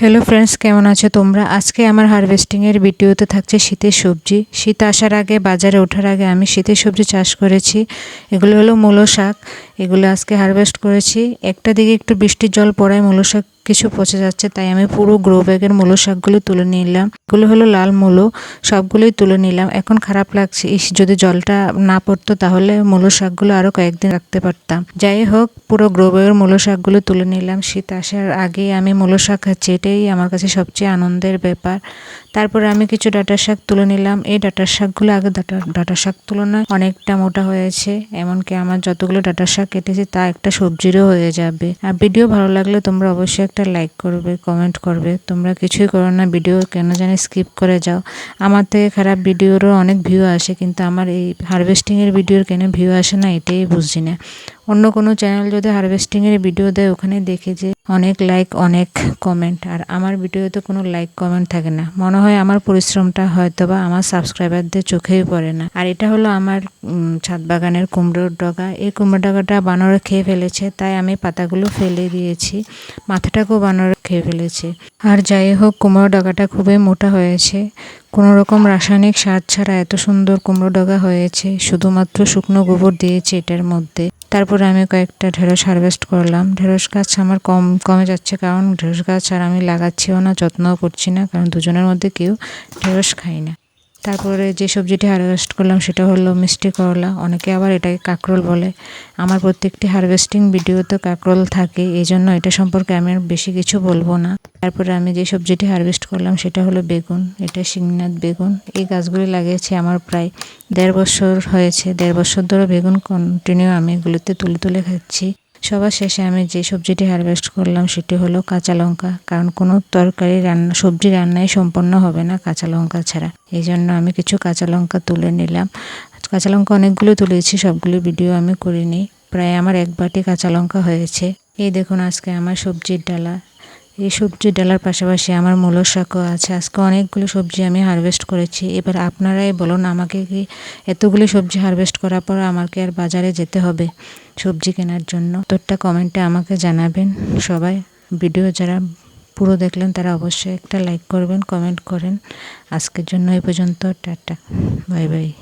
Hello friends কেমন আছো তোমরা? আজকে আমার হারভেস্টিংয়ের ভিডিওতে থাকছে শীতের সবজি। শীত আসার আগে, বাজারে ওঠার আগে আমি শীতের সবজি চাষ করেছি। এগুলো হলো মূলো শাক। এগুলো আজকে হারভেস্ট করেছি। একটা দিকে একটু বৃষ্টির জল পড়ায় মূলো শাক কিছু পচে যাচ্ছে, তাই আমি পুরো গ্রো ব্যাগের মূলো শাকগুলো তুলে নিলাম। এগুলো হলো লাল মূলো, সবগুলোই তুলে নিলাম। এখন খারাপ লাগছে, ইস, যদি জলটা না পড়তো তাহলে মূলো শাকগুলো আরও কয়েকদিন রাখতে পারতাম। যাই হোক, পুরো গ্রো ব্যাগের মূলো শাকগুলো তুলে নিলাম। শীত আসার আগে আমি মূলো শাক খাচ্ছি এটাই আমার কাছে সবচেয়ে আনন্দের ব্যাপার। তারপরে আমি কিছু ডাটা শাক তুলে নিলাম। এই ডাটা শাকগুলো আগে ডাটা ডাটা শাক তুলনায় অনেকটা মোটা হয়েছে। এমনকি আমার যতগুলো ডাটা শাক কেটেছি, তা একটা সবজিরও হয়ে যাবে। আর ভিডিও ভালো লাগলে তোমরা অবশ্যই একটা লাইক করবে, কমেন্ট করবে। তোমরা কিছুই করো না, ভিডিও কেন জানি স্কিপ করে যাও। আমার থেকে খারাপ ভিডিওরও অনেক ভিউ আসে, কিন্তু আমার এই হারভেস্টিংয়ের ভিডিওর কেন ভিউ আসে না, এটাই বুঝছি না। অন্য কোনো চ্যানেল যদি হারভেস্টিংয়ের ভিডিও দেয়, ওখানে দেখে যে অনেক লাইক অনেক কমেন্ট আর আমার ভিডিওতে কোনো লাইক কমেন্ট থাকে না। মনে হয় আমার পরিশ্রমটা হয়তো বা আমার সাবস্ক্রাইবারদের চোখেই পড়ে না। আর এটা হলো আমার ছাদ বাগানের কুমড়োর ডগা। এই কুমড়ো ডগাটা বানরে খেয়ে ফেলেছে, তাই আমি পাতাগুলো ফেলে দিয়েছি। মাথাটাকেও বানর খেয়ে ফেলেছে। আর যাই হোক কুমড়ো ডগাটা খুবই মোটা হয়েছে। কোনো রকম রাসায়নিক সার ছাড়া এত সুন্দর কুমড়ো ডগা হয়েছে। শুধুমাত্র শুকনো গোবর দিয়েছে এটার মধ্যে। তারপরে আমি কয়েকটা ঢেঁড়স হারভেস্ট করলাম। ঢেঁড়স গাছ আমার কম, কমে যাচ্ছে কারণ ঢেঁড়স গাছ আর আমি লাগাচ্ছিও না, যত্নও করছি না, কারণ দুজনের মধ্যে কেউ ঢেঁড়স খাই না। তারপরে যে সবজিটি হারভেস্ট করলাম সেটা হলো মিষ্টি করলা। অনেকে আবার এটাকে কাঁকরোল বলে। আমার প্রত্যেকটি হারভেস্টিং ভিডিওতে কাঁকরোল থাকে এই জন্য এটা সম্পর্কে আমি বেশি কিছু বলব না। তারপরে আমি যে সবজিটি হারভেস্ট করলাম সেটা হলো বেগুন। এটা শিংনাথ বেগুন। এই গাছগুলি লাগিয়েছি আমার প্রায় দেড় বছর হয়েছে। দেড় বছর ধরে বেগুন কন্টিনিউ আমি এগুলোতে তুলে তুলে খাচ্ছি। সবার শেষে আমি যে সবজিটি হারভেস্ট করলাম সেটি হলো কাঁচা লঙ্কা। কারণ কোনো তরকারি রান্না, সবজি রান্নাই সম্পন্ন হবে না কাঁচা লঙ্কা ছাড়া। এই জন্য আমি কিছু কাঁচা লঙ্কা তুলে নিলাম। কাঁচা লঙ্কা অনেকগুলো তুলেছি, সবগুলো ভিডিও আমি করিনি। প্রায় আমার এক বাটি কাঁচা লঙ্কা হয়েছে। এই দেখুন আজকে আমার সবজির ডালা। এই সবজি ডালার পাশাপাশি আমার মূল শাকও আছে। আজকে অনেকগুলো সবজি আমি হারভেস্ট করেছি। এবার আপনারাই বলুন, আমাকে কি এতগুলি সবজি হারভেস্ট করার পর আমাকে আর বাজারে যেতে হবে সবজি কেনার জন্য? তোরটা কমেন্টে আমাকে জানাবেন। সবাই ভিডিও যারা পুরো দেখলেন, তারা অবশ্যই একটা লাইক করবেন কমেন্ট করেন। আজকের জন্য এই পর্যন্ত, টাটা। Bye bye.